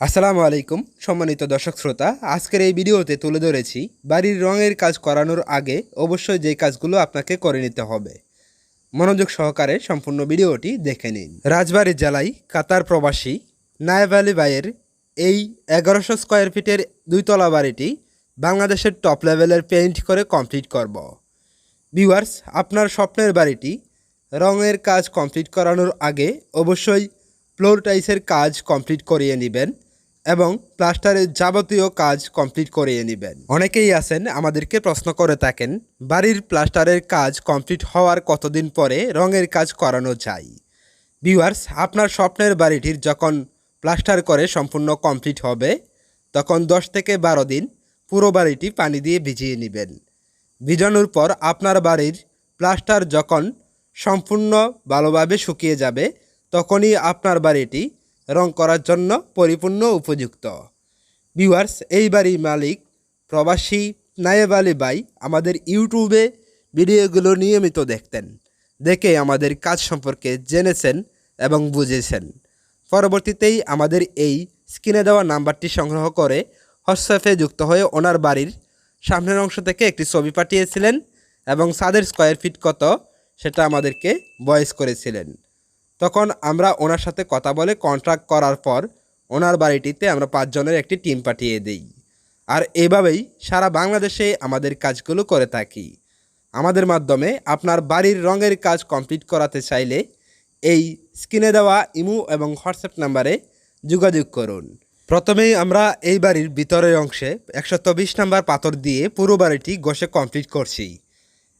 আসসালামু আলাইকুম, সম্মানিত দর্শক শ্রোতা। আজকের এই ভিডিওতে তুলে ধরেছি, বাড়ির রঙের কাজ করানোর আগে অবশ্যই যে কাজগুলো আপনাকে করে নিতে হবে। মনোযোগ সহকারে সম্পূর্ণ ভিডিওটি দেখে নিন। রাজবাড়ী জেলায় কাতার প্রবাসী নায়েব আলী ভাইয়ের এই এগারোশো স্কোয়ার ফিটের দুইতলা বাড়িটি বাংলাদেশের টপ লেভেলের পেইন্ট করে কমপ্লিট করব। ভিউয়ার্স, আপনার স্বপ্নের বাড়িটি রঙের কাজ কমপ্লিট করানোর আগে অবশ্যই ফ্লোর টাইসের কাজ কমপ্লিট করিয়ে নেবেন। এবং প্লাস্টারের যাবতীয় কাজ কমপ্লিট করিয়ে নেবেন। অনেকেই আছেন, আমাদেরকে প্রশ্ন করে থাকেন, বাড়ির প্লাস্টারের কাজ কমপ্লিট হওয়ার কতদিন পরে রঙের কাজ করানো যায়? ভিউয়ার্স, আপনার স্বপ্নের বাড়িটির যখন প্লাস্টার করে সম্পূর্ণ কমপ্লিট হবে, তখন দশ থেকে বারো দিন পুরো বাড়িটি পানি দিয়ে ভিজিয়ে নেবেন। ভিজানোর পর আপনার বাড়ির প্লাস্টার যখন সম্পূর্ণ ভালোভাবে শুকিয়ে যাবে, তখনই আপনার বাড়িটি রং করার জন্য পরিপূর্ণ উপযুক্ত। ভিউয়ার্স এই বাড়ির মালিক প্রবাসী নায়েব আলী ভাই আমাদের ইউটিউবে ভিডিওগুলো নিয়মিত দেখতেন, দেখে আমাদের কাজ সম্পর্কে জেনেছেন এবং বুঝেছেন। পরবর্তীতেই আমাদের এই স্ক্রিনে দেওয়া নাম্বারটি সংগ্রহ করে হোয়াটসঅ্যাপে যুক্ত হয়ে ওনার বাড়ির সামনের অংশ থেকে একটি ছবি পাঠিয়েছিলেন এবং সাদের স্কোয়ার ফিট কত সেটা আমাদেরকে ভয়েস করেছিলেন। তখন আমরা ওনার সাথে কথা বলে কন্ট্রাক্ট করার পর ওনার বাড়িটিতে আমরা পাঁচজনের একটি টিম পাঠিয়ে দিই। আর এভাবেই সারা বাংলাদেশে আমাদের কাজগুলো করে থাকি। আমাদের মাধ্যমে আপনার বাড়ির রঙের কাজ কমপ্লিট করাতে চাইলে এই স্ক্রিনে দেওয়া ইমো এবং হোয়াটসঅ্যাপ নাম্বারে যোগাযোগ করুন। প্রথমেই আমরা এই বাড়ির ভিতরের অংশে একশো বিশ নাম্বার পাথর দিয়ে পুরো বাড়িটি ঘষে কমপ্লিট করছি।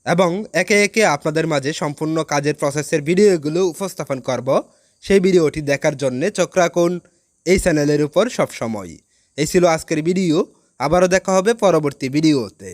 এবং একে একে আপনাদের মাঝে সম্পূর্ণ কাজের প্রসেসের ভিডিওগুলো উপস্থাপন করব। সেই ভিডিওটি দেখার জন্যে চোখ রাখুন এই চ্যানেলের উপর সবসময়। এই ছিল আজকের ভিডিও আবারও দেখা হবে পরবর্তী ভিডিওতে